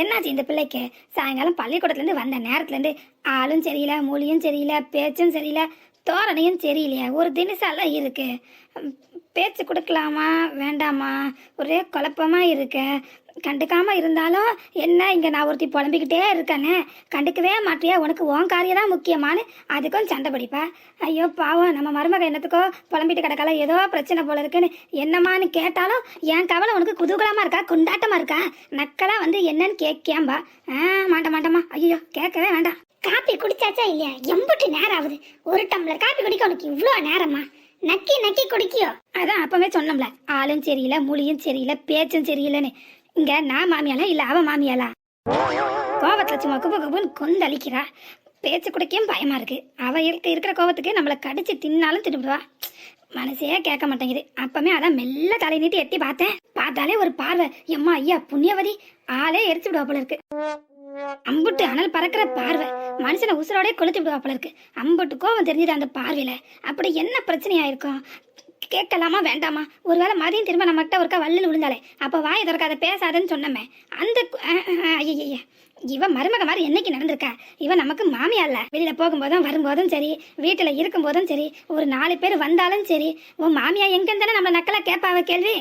என்னாச்சு இந்த பிள்ளைக்கு? சாயங்காலம் பள்ளிக்கூடத்துலேருந்து வந்த நேரத்துலேருந்து ஆளும் சரியில்லை மொழியும் சரியில்லை பேச்சும் சரியில்லை தோரணையும் சரியில்லையா. ஒரு தினசாலாம் இருக்கு. பேச்சு கொடுக்கலாமா? வேண்டாமா? ஒரே குழப்பமா இருக்கு. கண்டுக்காமல் இருந்தாலும் என்ன இங்கே நான் ஒருத்தி புலம்பிக்கிட்டே இருக்கேனே கண்டுக்கவே மாட்டியா? உனக்கு உன் காரியம் தான் முக்கியமானு அதுக்கும் சண்டை பிடிப்பா. ஐயோ பாவம் நம்ம மருமக என்னத்துக்கோ புலம்பிட்டு கிடக்கல ஏதோ பிரச்சனை போல இருக்குன்னு என்னமான்னு கேட்டாலும் என் கவலை உனக்கு குதூகலமாக இருக்கா? குண்டாட்டமாக இருக்கா? நக்கலாக வந்து என்னன்னு கேட்கேம்பா. ஆ மாட்ட மாட்டமா ஐயோ கேட்கவே வேண்டாம். காப்பி குடிச்சாச்சா இல்லையா? எம்புட்டு நேரம் ஆகுது. ஒரு டம்ளர் காப்பி குடிக்க உனக்கு இவ்வளோ நேரமா? நக்கி நக்கி குடிக்கியோ? அதான் அப்பவே சொன்னோம்ல ஆளும் சரியில்லை மொழியும் சரியில்லை பேச்சும் சரியில்லைன்னு. இங்க நான் மாமியாலா இல்ல அவ மாமியாலா கோவத்துல சும்மா குப்பு குப்புன்னு கொந்தளிக்கிறா. பேச்சு குடிக்கவும் பயமா இருக்கு. அவ இருக்க இருக்கிற கோவத்துக்கு நம்மளை கடிச்சு தின்னாலும் தின்னுடுவா. மனசே கேட்க மாட்டேங்குது. அப்பமே அதான் மெல்ல தலை நீட்டி எட்டி பார்த்தேன். பார்த்தாலே ஒரு பார்வை. எம்மா ஐயா புண்ணியவதி. ஆளே எரிச்சு விடுவா போல இருக்கு. அம்புட்டு அனல் பறக்கிற பார்வை. மனுஷனை உசுரோடய கொளுத்து விடுவா போல இருக்கு. அம்புட்டு கோவம் தெரிஞ்சுது அந்த பார்வையில. அப்படி என்ன பிரச்சனையா இருக்கும் கேட்கலாமா வேண்டாமா? ஒருவேளை மதியம் திரும்ப நம்மகிட்ட ஒருக்கா வல்லில் விழுந்தாலே அப்போ வாயை திறக்காத பேசாதன்னு சொன்னமே. அந்த ஐயா இவன் மருமக மாதிரி என்னைக்கு நடந்திருக்கா? இவன் நமக்கு மாமியா இல்ல. வெளியில போகும்போதும் வரும்போதும் சரி. வீட்டுல இருக்கும்போதும் சரி. ஒரு நாலு பேர் வந்தாலும் சரி. உன் மாமியா எங்க தானே நம்ம நக்கலா கேட்பாவ கேள்வி?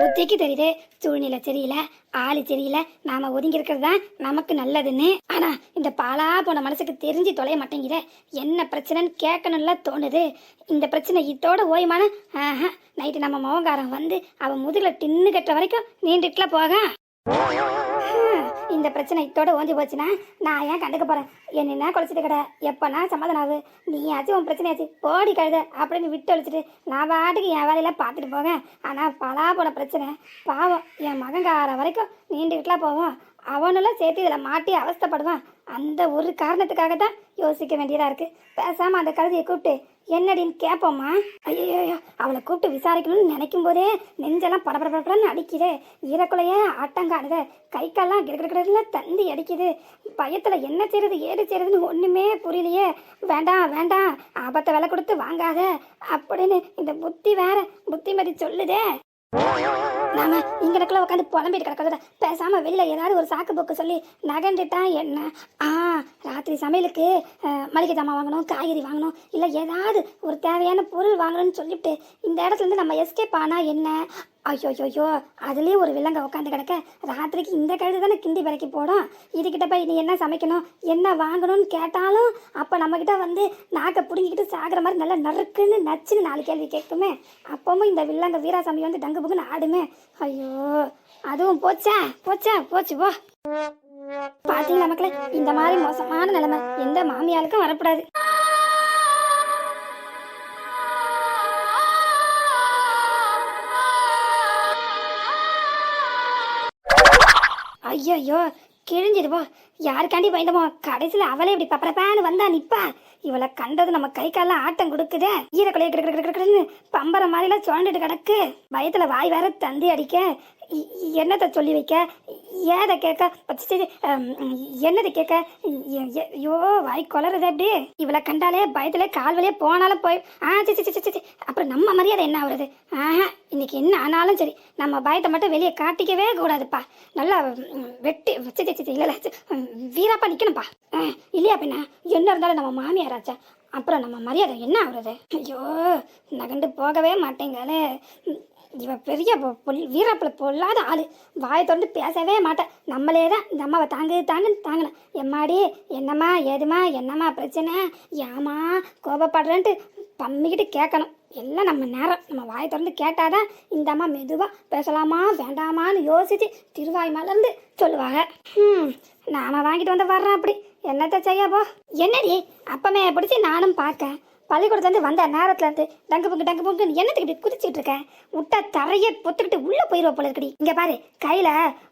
புத்திக்கு தெரியுது. சூழ்நிலை சரியில்லை ஆளு சரியில்லை. நாம ஒதுங்கி இருக்கிறது தான் நமக்கு நல்லதுன்னு. ஆனா இந்த பாலா போன மனசுக்கு தெரிஞ்சு தொலைய மாட்டேங்குதே. என்ன பிரச்சனைன்னு கேட்கணும்ல தோணுது. இந்த பிரச்சனை இதோட ஓய்மான ஆஹா நைட்டு நம்ம மோகாரம் வந்து அவன் முதுகில் டின்னு கட்டுற வரைக்கும் நீண்டுட்டுல போக. இந்த பிரச்சனை இத்தோட ஓஞ்சி போச்சுன்னா நான் ஏன் கண்டுக்க போறேன்? என்ன குழச்சிட்டு கிட எப்பனா சமாதானம் ஆகு நீயாச்சும் உன் பிரச்சனையாச்சு போடி கழுத அப்படின்னு விட்டு அழிச்சிட்டு நான் பாட்டுக்கு என் வேலையில பார்த்துட்டு போவேன். ஆனால் பலா போன பிரச்சனை. பாவம் என் மகங்கார வரைக்கும் நீண்டுக்கிட்டுலாம் போவோம். அவனெல்லாம் சேர்த்து இதில் மாட்டி அவஸ்தைப்படுவான். அந்த ஒரு காரணத்துக்காக தான் யோசிக்க வேண்டியதாக இருக்கு. பேசாமல் அந்த கழுதியை கூப்பிட்டு என்னடின்னு கேட்போம்மா ஐயோ அவளை கூப்பிட்டு விசாரிக்கணும்னு நினைக்கும் போதே நெஞ்செல்லாம் படபடபடன்னு அடிக்குது. ஈரக்குலைய ஆட்டங்காடுது. கை கால்லாம் கிடக்கிற தந்தி அடிக்குது. பயத்தில் என்ன செய்யறது ஏது செய்யறதுன்னு ஒன்றுமே புரியலையே. வேண்டாம் வேண்டாம் ஆபத்தை விலை கொடுத்து வாங்காத. அப்படின்னு இந்த புத்தி வேற புத்திமதி சொல்லுதே. நாம இங்க இடத்துல உட்காந்து புலம்பிட்டு கிடக்கிறத பேசாம வெளியில ஏதாவது ஒரு சாக்கு போக்கு சொல்லி நகண்டுட்டா என்ன? ஆ ராத்திரி சமையலுக்கு அஹ், மளிகை ஜாமான் வாங்கணும் காய்கறி வாங்கணும் இல்லை ஏதாவது ஒரு தேவையான பொருள் வாங்கணும்னு சொல்லிவிட்டு இந்த இடத்துல இருந்து நம்ம எஸ்கேப் ஆனா என்ன? ஐயோ ஐயோ அதுலேயே ஒரு விலங்க உட்காந்து கிடக்க ராத்திரிக்கு இந்த கழுது தானே கிண்டி விலைக்கு போடும். இதுக்கிட்ட போய் நீ என்ன சமைக்கணும் என்ன வாங்கணும்னு கேட்டாலும் அப்போ நம்மக்கிட்ட வந்து நாக்கை பிடுங்கிக்கிட்டு சாகிற மாதிரி நல்லா நறுக்குன்னு நச்சுன்னு நாலு கேள்வி கேட்குமே. அப்பவும் இந்த வில்லங்க வீராசாமி வந்து டங்கு புக்குன்னு ஆடுமே. ஐயோ அதுவும் போச்சா? போச்சா? போச்சு போ. பாத்தீங்களா மக்களே இந்த மாதிரி மோசமான நிலைமை எந்த மாமியாருக்கும் வரக்கூடாது. ஐயோ கிழிஞ்சிது யாருக்காண்டி பயந்தமோ? கடைசியில் அவளே இப்படி பப்பரப்பான்னு வந்தா நிப்பா. இவளை கண்டது நம்ம கை கால்லாம் ஆட்டம் கொடுக்குதே. ஈரக்குலையை கிடக்குன்னு பம்பர மாதிரிலாம் சுழண்டுட்டு கிடக்கு. பயத்தில் வாய் வேற தந்தி அடிக்க. என்னத்தை சொல்லி வைக்க? ஏதை கேட்க? ச்சீ, என்னதை கேட்க? ஐயோ வாய் கொளறது அப்படி இவளை கண்டாலே பயத்துல கால் வழியே போனாலும் போய் ஆ சி சி, சி, அப்புறம் நம்ம மரியாதை என்ன ஆகுறது? ஆஹா இன்னைக்கு என்ன ஆனாலும் சரி நம்ம பயத்தை மட்டும் வெளியே காட்டிக்கவே கூடாதுப்பா. நல்லா வெட்டி சி, சி, சி, வீராப்பா நிக்கணும்ப்பா. ஆ, இல்லையா பின்ன என்ன இருந்தாலும் நம்ம மாமியாராச்சா அப்புறம் நம்ம மரியாதை என்ன ஆகுறது? ஐயோ நகண்டு போகவே மாட்டேங்காலே இவன் பெரிய பொ- பொல் பொல்லாத ஆள். வாயை திறந்து பேசவே மாட்டேன் நம்மளே தான் இந்த அம்மாவை தாங்கு தாங்குன்னு தாங்கணும். எம்மாடி என்னம்மா ஏதுமா என்னம்மா பிரச்சனை? ஏமா கோபப்படுறேன்ட்டு பம்மிக்கிட்டு கேட்கணும். எல்லாம் நம்ம நேரம். நம்ம வாயை திறந்து கேட்டாதான் இந்த அம்மா மெதுவாக பேசலாமா வேண்டாமான்னு யோசித்து திருவாய்மாலேருந்து சொல்லுவாங்க. ம் நாம் வாங்கிட்டு வந்து வர்றோம் அப்படி. என்னத்த செய்யப்போ என்னடி? அப்பமே பிடிச்சி நானும் பார்க்க பள்ளிக்கூடத்துலேருந்து வந்த நேரத்துல இருந்து டங்கு பொங்கு டங்கு புங்கு என்னத்துக்கு இப்படி குதிச்சிட்டு இருக்கேன் விட்டா தரையே பொத்துக்கிட்டு உள்ள போயிருவ போல இருக்குடி. இங்க பாரு கையில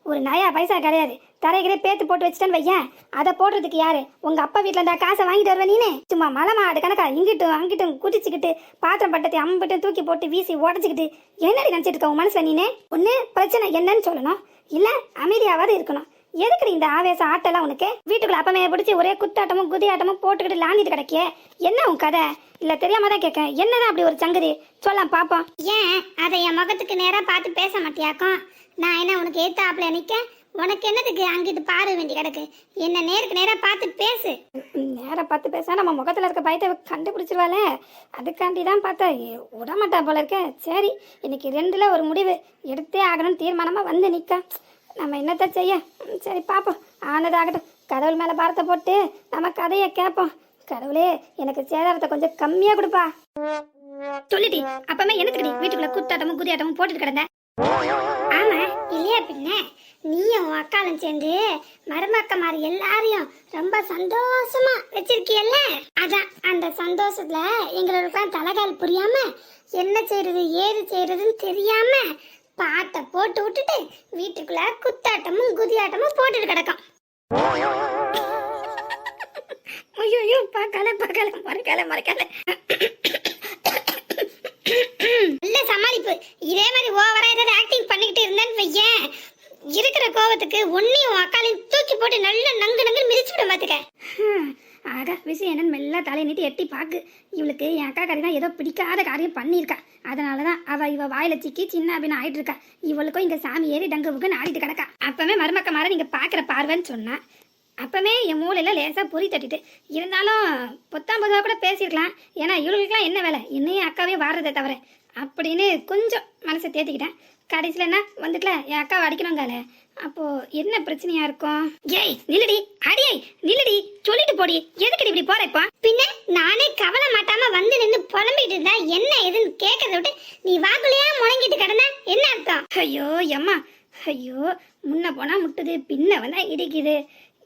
ஒரு நயா பைசா கிடையாது. தரையகிரே பேத்து போட்டு வச்சுட்டேன்னு வையேன். அதை போடுறதுக்கு யாரு? உங்க அப்பா வீட்டில் இருந்தா காசை வாங்கிட்டு வருவ நீனே? சும்மா மலை மாடு கணக்கா இங்கிட்டும் அங்கிட்டும் குதிச்சுக்கிட்டு பாத்திரம் பட்டத்தை அம்பிட்டு தூக்கி போட்டு வீசி உடச்சிக்கிட்டு என்னடி நினைச்சிட்டு இருக்க உன் மனசுல நீனே? ஒண்ணு பிரச்சனை என்னன்னு சொல்லணும். இல்ல அமைதியாவது இருக்கணும். எதுக்குடி இந்த ஆவேசம் ஆட்டெல்லாம் உனக்கு? வீட்டுக்குள்ள அப்பமே பிடிச்சி ஒரே குத்தாட்டமும் குதியாட்டமும் போட்டுக்கிட்டு லாந்திட்டு கிடக்கியே? என்ன உன் கதை? இல்ல தெரியாம தான் கேட்கேன் என்னதான் அப்படி ஒரு சங்கதி? சொல்லலாம் பாப்போம். ஏன்? அதை என் முகத்துக்கு நேரா பார்த்து பேச மாட்டியாக்கும்? நான் என்ன உனக்கு ஏத்தாப்புல நிக்க உனக்கு என்னதுக்கு அங்கிட்டு பாரு வேண்டி கிடக்கு? என்ன நேருக்கு நேரா பார்த்து பேசு. நேரம் பார்த்து பேச நம்ம முகத்தில் இருக்க பயத்தை கண்டுபிடிச்சிருவாளே. அதுக்காண்டி தான் பார்த்தா விடமாட்டா போல இருக்க. சரி இன்னைக்கு ரெண்டில் ஒரு முடிவு. எடுத்தே ஆகணும்னு தீர்மானமாக வந்து நிற்க நம்ம என்னத்த செய்ய? சரி பார்ப்போம் ஆனதாகட்டும். கடவுள் மேலே பாரத்தை போட்டு நம்ம கதையை கேட்போம். கடவுளே எனக்கு சேதாரத்தை கொஞ்சம் கம்மியாக கொடுப்பா. சொல்லிடி. அப்பமே எனக்கு வீட்டுக்குள்ள குத்தாட்டமும் குதியாட்டமும் போட்டுட்டு கிடந்த? ஆமா இல்லையா பின்ன? நீயும் உன் அக்காலும் சேர்ந்து மருமக்கமார் எல்லாரையும் ரொம்ப சந்தோஷமா வச்சிருக்கியல்ல? அதான் அந்த சந்தோஷத்துல எங்களோட தலைகால் புரியாம என்ன செய்யறது ஏது செய்யறதுன்னு தெரியாம பாட்டை போட்டு விட்டுட்டு வீட்டுக்குள்ள குத்தாட்டமும் குதியாட்டமும் போட்டுட்டு கிடக்கும் ஐயோ ஐயோ பார்க்கல பார்க்கல மறக்கல மறக்கல. நல்ல சமாளிப்பு. இதே மாதிரி ஓவரா ஏதாவது ஆக்டிங் பண்ணிக்கிட்டு இருந்தேன்னு வையேன். இருக்கிற கோவத்துக்கு ஒன்னையும் அக்காலையும் தூக்கி போட்டு நல்ல நங்கு நங்கு மிதிச்சு விட பாத்துக்க. ஹம், ஆக விஷயம் என்னன்னு மெல்ல தலையை நீட்டி எட்டி பார்க்கு இவளுக்கு என் அக்கா கறி தான் ஏதோ பிடிக்காத காரியம் பண்ணியிருக்கா. அதனால தான் அவள் இவள் வாயில சிக்கி சின்ன அப்படின்னு ஆயிட்டு இருக்கா இவளுக்கும் இங்கே சாமி ஏறி டங்கு புக்குன்னு ஆடிட்டு கிடக்கா. அப்பவே மருமக்க மாற நீங்கள் பார்க்குற பார்வைன்னு சொன்னா அப்பவே என் மூளையில லேசாக பொறி தட்டிட்டு. இருந்தாலும் பொத்தாம் பொதுவாக கூட பேசியிருக்கலாம். ஏன்னா இவளுக்கெல்லாம் என்ன வேலை? என்னையும் அக்காவே வாடுறதை தவிர. அப்படின்னு கொஞ்சம் மனசை தேத்திக்கிட்டேன். கடைசியில் என்ன? வந்துக்கல என் அக்கா அடிக்கணுங்கால அப்போ என்ன பிரச்சனையா இருக்கும்? ஏய் நில்லடி. அடியை நில்லடி. சொல்லிட்டு போடி. எதுக்கு இப்படி போற இப்போ? பின்ன நானே கவலை மாட்டாம வந்து நின்று புலம்பிட்டு இருந்தா என்ன ஏதுன்னு கேட்கறத விட்டு நீ வாக்குலையா முழங்கிட்டு கிடந்த என்ன அர்த்தம்? ஐயோ எம்மா. ஐயோ முன்ன போனா முட்டுது பின்ன வந்தா இடிக்குது.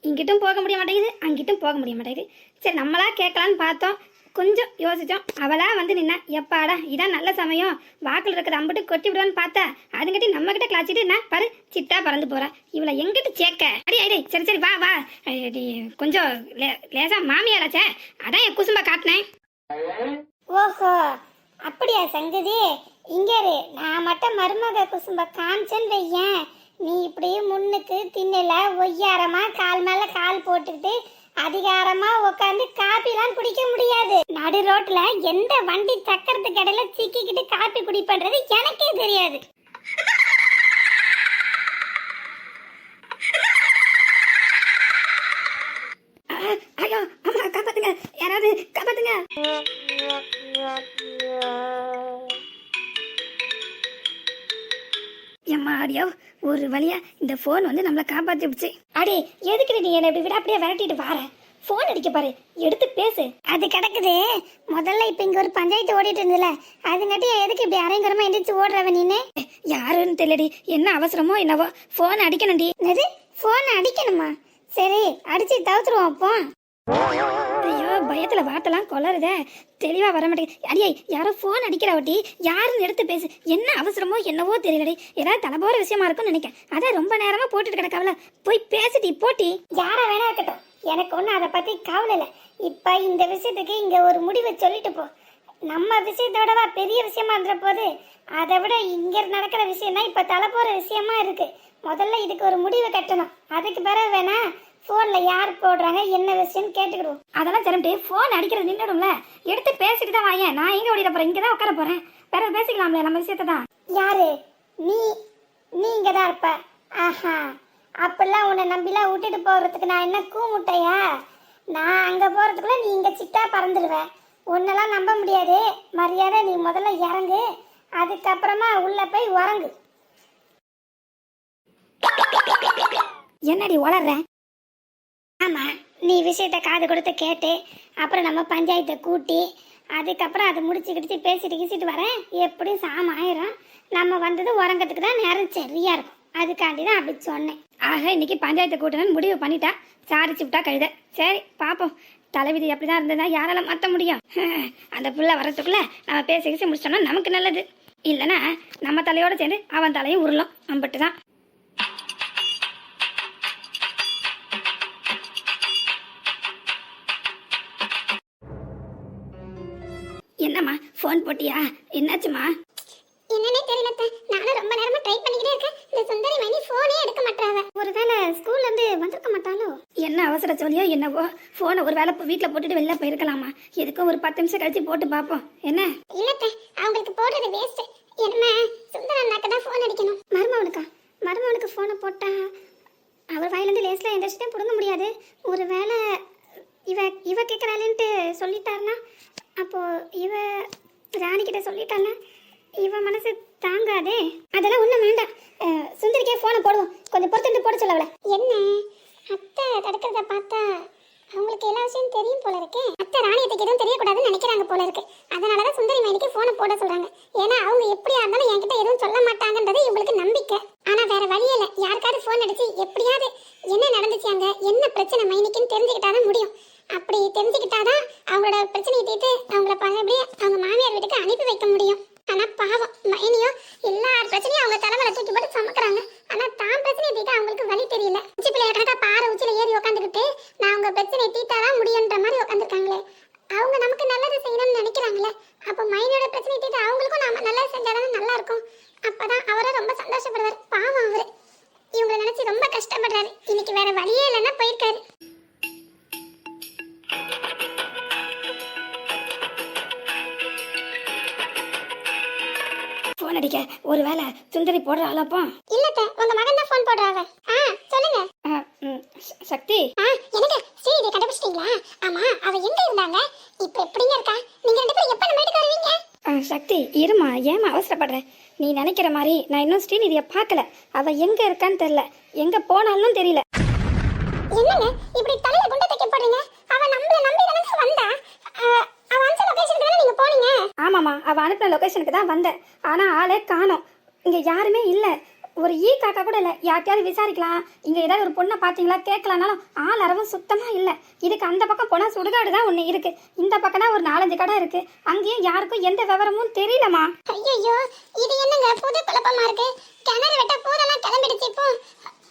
இங்கிட்டும் போக முடிய மாட்டேங்குது அங்கிட்டும் போக முடிய மாட்டேங்குது. சரி நம்மளா கேட்கலான்னு பார்த்தோம். கொஞ்சம் யோசிச்சோம். அவளா வந்து நின்னா எப்பாடா இதான் நல்ல சமயம். வாக்கில் இருக்கிற அம்பிட்டு கொட்டி விடுவான்னு பார்த்தா அதுங்கிட்ட நம்ம கிட்ட கிளாச்சிட்டு என்ன பாரு சித்தா பறந்து போறா. இவளை எங்கிட்ட சேர்க்க? அடி அடி சரி சரி வா வா. கொஞ்சம் லே- லேசா மாமியாராச்சே. அதான் என் குசும்ப காட்டினேன். ஓஹோ அப்படியா சங்கதி? இங்கே நான் மட்டும் மருமக குசும்ப காமிச்சேன்னு வையேன். நீ இப்படி முன்னுக்கு திண்ணல ஒய்யாரமா கால் மேல கால் போட்டுக்கிட்டு அதிகாரமா உட்காந்து காப்பிலாம் குடிக்க முடியாது. நடு ரோட்ல எந்த வண்டி சக்கரத்து கடையில சிக்கிக்கிட்டு காப்பி குடிப்பன்றது எனக்கே தெரியாது. ஐயோ அம்மா காப்பாத்துங்க. யாராவது காப்பாத்துங்க. எம்மா அடியோ ஒரு வழியா இந்த ஃபோன் வந்து நம்மளை காப்பாத்திடுச்சு. அடி எதுக்கு நீ என்ன இப்படி விட அப்படியே விரட்டிட்டு வார? ஃபோன் அடிக்க பாரு. எடுத்து பேசு. அது கிடக்குது. முதல்ல இப்ப இங்க ஒரு பஞ்சாயத்து ஓடிட்டு இருந்ததுல அதுங்காட்டி எதுக்கு இப்படி அரைங்கரமா எந்திரிச்சு ஓடுறவ நீனு? யாருன்னு தெரியலடி. என்ன அவசரமோ என்னவோ. ஃபோன் அடிக்கணும்டி. என்னது? போன் அடிக்கணுமா? சரி அடிச்சு தவிர்த்துருவோம் அப்போ ஐயோ பயத்துல வார்த்தைலாம் கொளருதே. தெளிவா வர மாட்டேங்குது. அடியே யாரோ ஃபோன் அடிக்கிறா ஒட்டி யாருன்னு எடுத்து பேசு. என்ன அவசரமோ என்னவோ தெரியலடி. ஏதாவது தலை போற விஷயமா இருக்கும்னு நினைக்கிறேன் அதான் ரொம்ப நேரமா போட்டுட்டு கிடக்காவல. போய் பேசிட்டு போட்டி. யாரா வேணா இருக்கட்டும். எனக்கு ஒன்றும் அதை பற்றி கவலை இல்லை. இப்போ இந்த விஷயத்துக்கு இங்கே ஒரு முடிவை சொல்லிட்டு போ. நம்ம விஷயத்தோடவா பெரிய விஷயமா இருந்த போது அதை விட இங்கே நடக்கிற விஷயம் தான் இப்போ தலை போகிற விஷயமா இருக்குது முதல்ல இதுக்கு ஒரு முடிவு கட்டணும். அதுக்கு பிறகு வேணா ஃபோனில் யார் போடுறாங்க என்ன விஷயம்னு கேட்டுக்கிடுவோம். அதெல்லாம் சரிட்டு ஃபோன் அடிக்கிறது நின்றுடும்ல எடுத்து பேசிட்டு தான் வாங்க நான் எங்கே ஓடிட போகிறேன் இங்கே தான் உட்கார போகிறேன் பிறகு பேசிக்கலாம்ல நம்ம விஷயத்தை தான். யாரு? நீ நீ இங்கே தான் இருப்ப. ஆஹா. அப்பெல்லாம் உன்னை நம்பிலாம் விட்டுட்டு போறதுக்கு நான் என்ன கூமுட்டையா? நான் அங்க போறதுக்குள்ள நீ இங்க சிட்டா பறந்துடுவ உன்னெல்லாம் நம்ப முடியாது. மரியாதை நீ முதல்ல இறங்கு. அதுக்கப்புறமா உள்ள போய் உறங்கு. என்னடி வளர்ற? ஆமா நீ விஷயத்த காது கொடுத்து கேட்டு அப்புறம் நம்ம பஞ்சாயத்தை கூட்டி அதுக்கப்புறம் அதை முடிச்சு கிடிச்சு பேசிட்டு கீசிட்டு வரேன் எப்படியும் சாம ஆயிரும் நம்ம வந்தது உறங்கத்துக்கு தான் நேரம் சரியா இருக்கும். அதுக்காண்டி தான் அப்படி சொன்னேன். ஆக இன்னைக்கு பஞ்சாயத்து கூட்டணும்னு முடிவு பண்ணிட்டா சாரிச்சு விட்டா கழுத. சரி பாப்போம். தலைவிதி அப்படிதான் இருந்ததா யாரால மாற்ற முடியும்? அந்த புள்ள வரத்துக்குள்ள நம்ம பேசி பேசி முடிச்சோம்னா நமக்கு நல்லது. இல்லனா நம்ம தலையோட சேர்ந்து அவன் தலையும் உருளும். அம்பிட்டு தான் என்னம்மா ஃபோன் போட்டியா? என்னாச்சுமா என்னன்னே தெரியல நானும் ரொம்ப நேரமா ட்ரை பண்ணிக்கிட்டே இருக்கேன் இந்த சுந்தரி மைனி போனே எடுக்க மாட்டாங்க ஒருவேளை ஸ்கூல்ல இருந்து வந்திருக்க மாட்டாளோ சொல்லியோ என்னவோ ஃபோனை ஒரு வேலை வீட்டில் போட்டுட்டு வெளில போயிருக்கலாமா? எதுக்கும் ஒரு பத்து நிமிஷம் கழிச்சு போட்டு பார்ப்போம் என்ன? இல்லத்த அவங்களுக்கு போடுறது வேஸ்ட் என்ன சுந்தர அண்ணாக்கு தான் ஃபோன் அடிக்கணும். மருமவனுக்கா? மருமவனுக்கு ஃபோனை போட்டா அவர் வாயிலேருந்து லேஸில் எந்த விஷயத்தையும் பிடுங்க முடியாது. ஒரு வேளை இவ இவ கேட்குறாளேன்ட்டு சொல்லிட்டாருன்னா அப்போ இவ ராணி கிட்ட சொல்லிட்டால இவ மனசு தாங்காதே? அதெல்லாம் ஒன்றும் வேண்டாம். சுந்தரிக்கே ஃபோனை போடுவோம். கொஞ்சம் பொறுத்துட்டு போட சொல்ல அவளை. என்ன? அத்தை தடுக்கிறத பார்த்தா அவங்களுக்கு எல்லா விஷயம் தெரியும் போல இருக்கு. அத்தை ராணியத்துக்கு எதுவும் தெரியக்கூடாதுன்னு நினைக்கிறாங்க போல இருக்கு. அதனால தான் சுந்தரி மைனிக்கு ஃபோனை போட சொல்றாங்க. ஏன்னா அவங்க எப்படியா இருந்தாலும் என்கிட்ட எதுவும் சொல்ல மாட்டாங்கன்றது இவங்களுக்கு நம்பிக்கை. ஆனா வேற வழி இல்லை. யாருக்காவது ஃபோன் அடிச்சு எப்படியாவது என்ன நடந்துச்சு அங்க? என்ன பிரச்சனை? மைனிக்குன்னு தெரிஞ்சுக்கிட்டாதான் முடியும். அப்படி தெரிஞ்சுக்கிட்டாதான் அவங்களோட பிரச்சனையை தீர்த்து அவங்கள பழையபடியே அவங்க மாமியார் வீட்டுக்கு அனுப்பி வைக்க முடியும். ஃபோன் அடிக்க. ஒருவேளை சுந்தரி போடுறாளப்போ இல்லத்த உங்க மகன் தான் ஃபோன் போடுறாங்க. ஆ சொல்லுங்க. சக்தி. ஆ எனக்கு ஸ்ரீநிதி கண்டுபிடிச்சிட்டீங்களா? ஆமா அவ எங்க இருந்தாங்க? இப்போ எப்படிங்க இருக்கா? நீங்க ரெண்டு பேரும் எப்ப நம்ம வீட்டுக்கு வருவீங்க? சக்தி இருமா ஏமா அவசரப்படுற? நீ நினைக்கிற மாதிரி நான் இன்னும் ஸ்ரீநிதியை பார்க்கல. அவ எங்க இருக்கான்னு தெரியல. எங்க போனாலும் தெரியல. என்னங்க இப்படி தலையில குண்டை தைக்க போறீங்க அவ நம்மள நம்பி தானே ஆமாம்மா அவ அனுப்பின லொகேஷனுக்கு தான் வந்தேன். ஆனா ஆளே காணோம். இங்க யாருமே இல்ல. ஒரு ஈ காக்கா கூட இல்ல. யார்கிட்டயாவது விசாரிக்கலாம். இங்க ஏதாவது ஒரு பொண்ணை பாத்தீங்களா கேட்கலானாலும் ஆள் அரவும் சுத்தமா இல்ல. இதுக்கு அந்த பக்கம் போனா சுடுகாடு தான் ஒண்ணு இருக்கு. இந்த பக்கம் தான் ஒரு நாலஞ்சு கடை இருக்கு. அங்கேயும் யாருக்கும் எந்த விவரமும் தெரியலமா ஐயோ இது என்னங்க? புது குழப்பமா இருக்கு. கிணறு வெட்ட பூரெல்லாம் கிளம்பிடுச்சு இப்போ.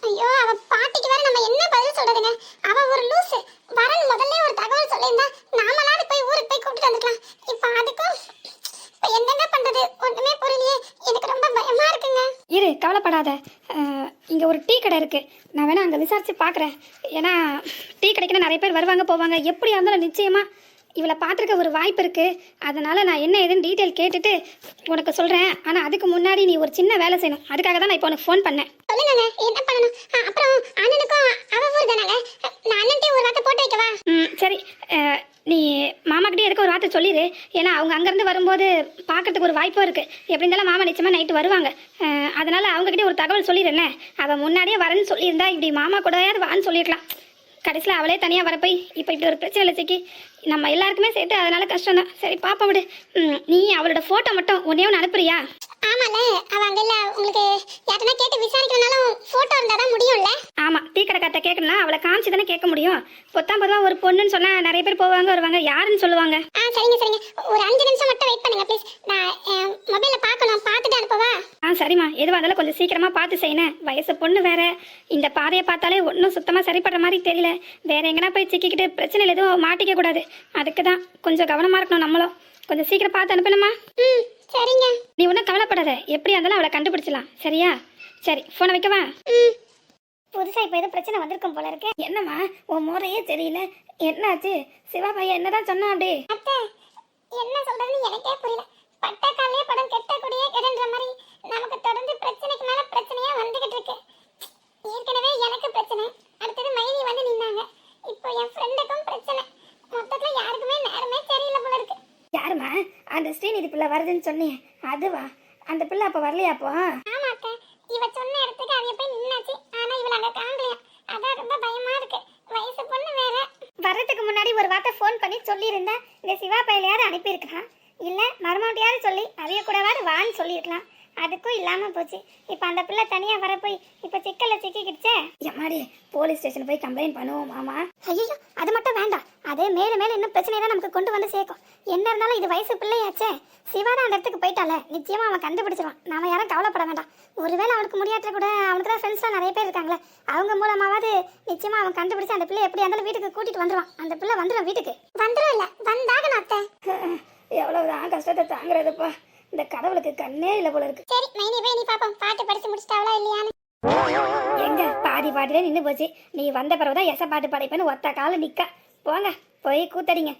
ஐயோ அவ பாட்டிக்கு வேற நம்ம என்ன பதில் சொல்றதுங்க? அவ ஒரு லூசு வரன் முதல்ல ஒரு தகவல் சொல்லியிருந்தா நாமளாவது போய் ஊருக்கு போய் கூப்பிட்டு வந்துக்கலாம் இப்போ அதுக்கும் இப்போ என்னங்க பண்றது ஒண்ணுமே புரியலையே எனக்கு ரொம்ப பயமா இருக்குங்க அஹ், இங்க ஒரு டீ கடை இருக்கு. நான் வேணா அங்க விசாரிச்சு பார்க்கறேன் ஏன்னா டீ கடைக்குன்னு நிறைய பேர் வருவாங்க போவாங்க. எப்படியா இருந்தாலும் நிச்சயமா இவளை பார்த்துருக்க ஒரு வாய்ப்பு இருக்கு. அதனால நான் என்ன ஏதுன்னு டீட்டெயில் கேட்டுட்டு உனக்கு சொல்றேன். ஆனா அதுக்கு முன்னாடி நீ ஒரு சின்ன வேலை செய்யணும். அதுக்காக தான் நான் இப்போ உனக்கு ஃபோன் பண்ணேன். சொல்லுங்க என்ன பண்ணணும்? அப்புறம் அண்ணனுக்கும் அவ ஊர் தானங்க? நான் அண்ணன்ட்டே ஒரு வார்த்தை போட்டு வைக்கவா? ம் சரி. மாமாக்கிட்டே சொல்லிடு ஏன்னா அவங்க அங்கேருந்து வரும்போது பார்க்கறதுக்கு ஒரு வாய்ப்பும் இருக்குது எப்படி இருந்தாலும் மாமா நிச்சயமாக நைட்டு வருவாங்க. அதனால் அதனால அவங்ககிட்ட ஒரு தகவல் சொல்லிடுறேன் அவள் முன்னாடியே வரேன்னு சொல்லியிருந்தா இப்படி மாமா கூடயாவது வான்னு சொல்லியிருக்கலாம் கடைசியில் அவளே தனியாக வரப்போய் இப்போ இப்படி ஒரு பிரச்சனை சிக்கி. நம்ம எல்லாருக்குமே சேர்த்து அதனால கஷ்டம் தான் சரி பாப்பா விடு. நீ அவளோட ஃபோட்டோ மட்டும் ஒன்றே ஒன்று அனுப்புறியா? ஆமால அவ அங்க இல்ல. உங்களுக்கு யார்ட்டனா கேட்டு விசாரிக்கணும்னாலும் ஃபோட்டோ இருந்தா தான் முடியும் ஆமாம் டீ கடைக்கார்ட்ட கேட்கணும்னா அவளை காமிச்சு தானே கேட்க முடியும்? பொத்தாம் பொதுவாக ஒரு பொண்ணுன்னு சொன்னால் நிறைய பேர் போவாங்க வருவாங்க. யாருன்னு சொல்லுவாங்க? ஆ சரிங்க சரிங்க. ஒரு அஞ்சு நிமிஷம் மட்டும் வெயிட் பண்ணுங்க ப்ளீஸ் நான் மொபைல பார்க்கணும். பார்த்துட்டு அனுப்பவா? ஆ சரிம்மா. எதுவாக இருந்தாலும் கொஞ்சம் சீக்கிரமாக பார்த்து செய்யணும் வயசு பொண்ணு வேற. இந்த பாதையை பார்த்தாலே ஒன்றும் சுத்தமாக சரிப்படுற மாதிரி தெரியல. வேற எங்கனா போய் சிக்கிக்கிட்டு பிரச்சனையில் எதுவும் மாட்டிக்க கூடாது. அதுக்கு தான் கொஞ்சம் கவனமாக இருக்கணும் நம்மளும். கொஞ்சம் சீக்கிரம் பார்த்து அனுப்பணுமா? ம் சரிங்க. நீ ஒன்றும் கவலைப்படாத. எப்படியா இருந்தாலும் அவளை கண்டுபிடிச்சலாம் சரியா? சரி ஃபோனை வைக்கவா? ம். புதுசா இப்போ ஏதோ பிரச்சனை வந்திருக்கும் போல இருக்கு. என்னம்மா உன் முறையே தெரியல. என்னாச்சு? சிவா பையன் என்னதான் சொன்னான் அப்படி? அத்தை என்ன சொல்றதுன்னு எனக்கே புரியல. பட்ட காலே படம் கெட்ட குடியே கெடுன்ற மாதிரி நமக்கு தொடர்ந்து பிரச்சனைக்கு மேல பிரச்சனையா வந்துகிட்டு இருக்கு. ஏற்கனவே எனக்கு பிரச்சனை. அடுத்தது மைனி வந்து நின்னாங்க. இப்போ என் ஃப்ரெண்டுக்கும் பிரச்சனை. மொத்தத்துல யாருக்குமே நேரமே தெரியல போல இருக்கு. யாரும்மா? அந்த ஸ்ரீநிதி பிள்ளை வருதுன்னு சொன்னியே அதுவா? அந்த பிள்ளை அப்போ வரலையா அப்போ ஆமா அத்தை. இவ சொன்ன இடத்துக்கு அவிய போய் நின்னாச்சு. ஆனா இவள அங்க காணலையா? அதான் ரொம்ப பயமா இருக்கு. வயசு பொண்ணு வேற. வர்றதுக்கு முன்னாடி ஒரு வார்த்தை ஃபோன் பண்ணி சொல்லியிருந்தா இந்த சிவா பையிலையாவது அனுப்பியிருக்கலாம். இல்லை மருமாட்டையாவது சொல்லி அவைய கூடவாது வான்னு சொல்லியிருக்கலாம். அதுக்கும் இல்லாமல் போச்சு. இப்போ அந்த பிள்ளை தனியாக வர போய் இப்போ சிக்கலில் சிக்கிக்கிடுச்சே? எம்மாடி போலீஸ் ஸ்டேஷன் போய் கம்ப்ளைண்ட் பண்ணுவோம் மாமா. ஐயோ அது மட்டும் வேண்டாம். அதே மேல மேல இன்னும் பிரச்சனை தான் நமக்கு கொண்டு வந்து சேர்க்கும். என்ன இருந்தாலும் இது வயசு பிள்ளையாச்சே. சிவாதான் அந்த இடத்துக்கு போயிட்டால நிச்சயமா அவன் கண்டுபிடிச்சிருவான். நாம யாரும் கவலைப்பட வேண்டாம். ஒருவேளை அவனுக்கு முடியாட்ட கூட அவனுக்கு தான் ஃப்ரெண்ட்ஸ்லாம் நிறைய பேர் இருக்காங்களே. அவங்க மூலமாவது நிச்சயமா அவன் கண்டுபிடிச்சு அந்த பிள்ளை எப்படியா இருந்தாலும் வீட்டுக்கு கூட்டிட்டு வந்துருவான். அந்த பிள்ளை வந்துடும் வீட்டுக்கு. வந்துடும் இல்ல. வந்தாகணும் அத்தை. எவ்வளவுதான் கஷ்டத்தை தாங்குறதுப்பா. இந்த கடவுளுக்கு கண்ணே இல்லை போல இருக்கு. சரி மைனி போய் நீ பாப்போம். பாட்டு படிச்சு முடிச்சிட்டாவளா இல்லையான்னு. எங்க? பாதி பாட்டிலே நின்று போச்சு. நீ வந்த பிறகுதான் எச பாட்டு படைப்பேன்னு ஒத்த கால நிக்க. போங்க போய் கூத்தடிங்க.